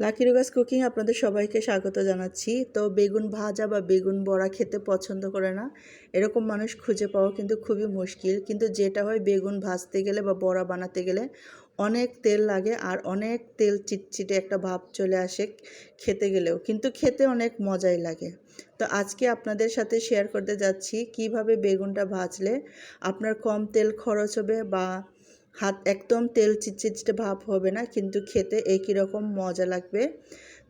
Lucky রোগাস cooking আপনাদের সবাইকে স্বাগত জানাচ্ছি। তো বেগুন ভাজা বা বেগুন বড়া খেতে পছন্দ করে না। এরকম মানুষ খুঁজে পাওয়া কিন্তু খুবই মুশকিল। কিন্তু যেটা হয় বেগুন ভাজতে গেলে বা বড়া বানাতে গেলে অনেক তেল লাগে আর অনেক তেল চিটচিটে একটা ভাব চলে আসে খেতে গেলেও। কিন্তু খেতে অনেক মজাই লাগে। তো আজকে আপনাদের সাথে শেয়ার করতে যাচ্ছি কীভাবে বেগুনটা ভাজলে আপনার কম তেল খরচ হবে বা হাত একদম তেল চিটচিটে ভাব হবে না, কিন্তু খেতে একই রকম মজা লাগবে।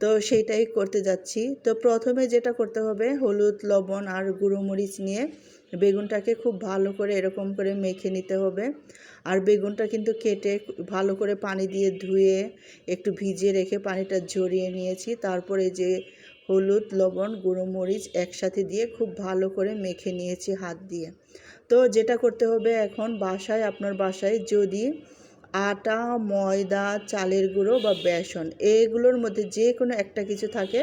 তো সেইটাই করতে যাচ্ছি। তো প্রথমে যেটা করতে হবে, হলুদ, লবণ আর গুঁড়ো মরিচ নিয়ে বেগুনটাকে খুব ভালো করে এরকম করে মেখে নিতে হবে। আর বেগুনটা কিন্তু কেটে ভালো করে পানি দিয়ে ধুয়ে একটু ভিজিয়ে রেখে পানিটা ঝরিয়ে নিয়েছি। তারপরে যে হলুদ, লবণ, গুঁড়ো মরিচ একসাথে দিয়ে খুব ভালো করে মেখে নিয়েছি হাত দিয়ে। তো যেটা করতে হবে এখন বাসায়, আপনার বাসায় যদি আটা, ময়দা, চালের গুঁড়ো বা বেসন, এগুলোর মধ্যে যে কোনো একটা কিছু থাকে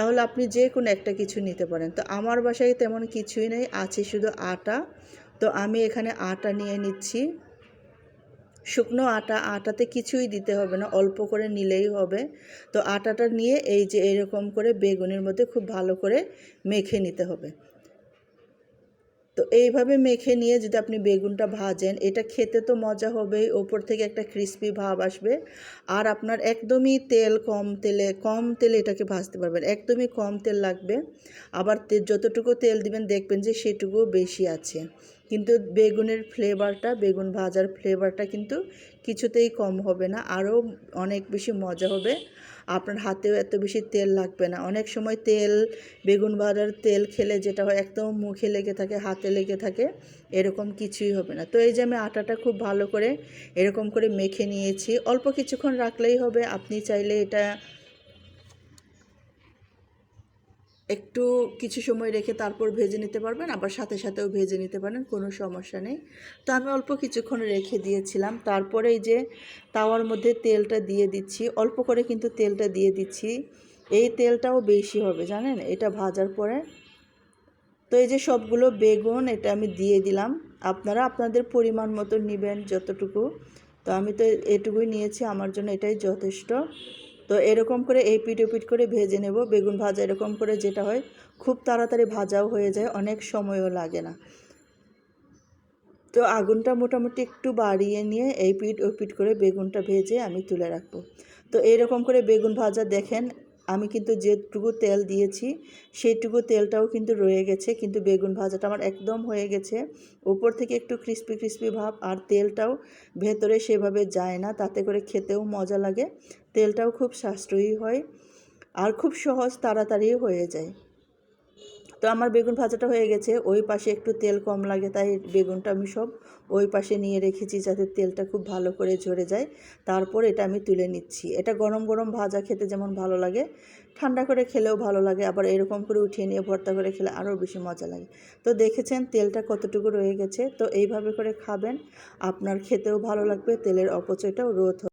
তাহলে আপনি যে কোনো একটা কিছু নিতে পারেন। তো আমার বাসায় তেমন কিছুই নেই, আছে শুধু আটা। তো আমি এখানে আটা নিয়ে নিচ্ছি। শুকনো আটা, আটাতে কিছুই দিতে হবে না, অল্প করে নিলেই হবে। তো আটাটা নিয়ে এই যে এরকম করে বেগুনের মধ্যে খুব ভালো করে মেখে নিতে হবে। তো এইভাবে মেখে নিয়ে যদি আপনি বেগুনটা ভাজেন, এটা খেতে তো মজা হবেই। ওপর থেকে একটা ক্রিস্পি ভাব আসবে। আর আপনার একদমই তেল কম তেলে কম তেলে এটাকে ভাজতে পারবেন। একদমই কম তেল লাগবে। আবার যতটুকু তেল দিবেন, দেখবেন যে সেটুকুও বেশি আছে। কিন্তু বেগুনের ফ্লেভারটা বেগুন ভাজার ফ্লেভারটা কিন্তু কিছুতেই কম হবে না, আরও অনেক বেশি মজা হবে। আপনার হাতেও এত বেশি তেল লাগবে না। অনেক সময় তেল, বেগুন ভাজার তেল খেলে যেটা হয়, একদম মুখে লেগে থাকে, হাতে লেগে থাকে, এরকম কিছুই হবে না। তো এই যে আমি আটাটা খুব ভালো করে এরকম করে মেখে নিয়েছি, অল্প কিছুক্ষণ রাখলেই হবে। আপনি চাইলে এটা একটু কিছু সময় রেখে তারপর ভেজে নিতে পারবেন, আবার সাথে সাথেও ভেজে নিতে পারেন, কোনো সমস্যা নেই। তো আমি অল্প কিছুক্ষণ রেখে দিয়েছিলাম, তারপরে এই যে তাওয়ার মধ্যে তেলটা দিয়ে দিচ্ছি, অল্প করে কিন্তু তেলটা দিয়ে দিচ্ছি। এই তেলটাও বেশি হবে, জানেন? এটা ভাজার পরে। তো এই যে সবগুলো বেগুন, এটা আমি দিয়ে দিলাম। আপনারা আপনাদের পরিমাণ মতো নেবেন যতটুকু। তো আমি তো এটুকুই নিয়েছি, আমার জন্য এটাই যথেষ্ট। তো এরকম করে এই পিঠ পিঠ করে ভেজে নেব। বেগুন ভাজা এরকম করে যেটা হয়, খুব তাড়াতাড়ি ভাজাও হয়ে যায়, অনেক সময়ও লাগে না। তো আগুনটা মোটামুটি একটু বাড়িয়ে নিয়ে এই পিঠ ও পিঠ করে বেগুনটা ভেজে আমি তুলে রাখব। তো এরকম করে বেগুন ভাজা দেখেন আমি কিন্তু যেটুকু তেল দিয়েছি, সেইটুকু তেলটাও কিন্তু রয়ে গেছে। কিন্তু বেগুন ভাজাটা আমার একদম হয়ে গেছে। উপর থেকে একটু ক্রিস্পি ক্রিস্পি ভাব আর তেলটাও ভেতরে সেভাবে যায় না, তাতে করে খেতেও মজা লাগে। তেলটাও খুব সাশ্রয়ী হয় আর খুব সহজ, তাড়াতাড়িও হয়ে যায়। তো আমার বেগুন ভাজাটা হয়ে গেছে। ওই পাশে একটু তেল কম লাগে, তাই বেগুনটা আমি সব ওই পাশে নিয়ে রেখেছি যাতে তেলটা খুব ভালো করে ঝরে যায়। তারপর এটা আমি তুলে নিচ্ছি। এটা গরম গরম ভাজা খেতে যেমন ভালো লাগে, ঠান্ডা করে খেলেও ভালো লাগে, আবার এরকম করে উঠিয়ে নিয়ে ভর্তা করে খেলে আরও বেশি মজা লাগে। তো দেখেছেন তেলটা কতটুকু রয়ে গেছে? তো এইভাবে করে খাবেন। আপনার খেতেও ভালো লাগবে, তেলের অপচয়টাও রোধ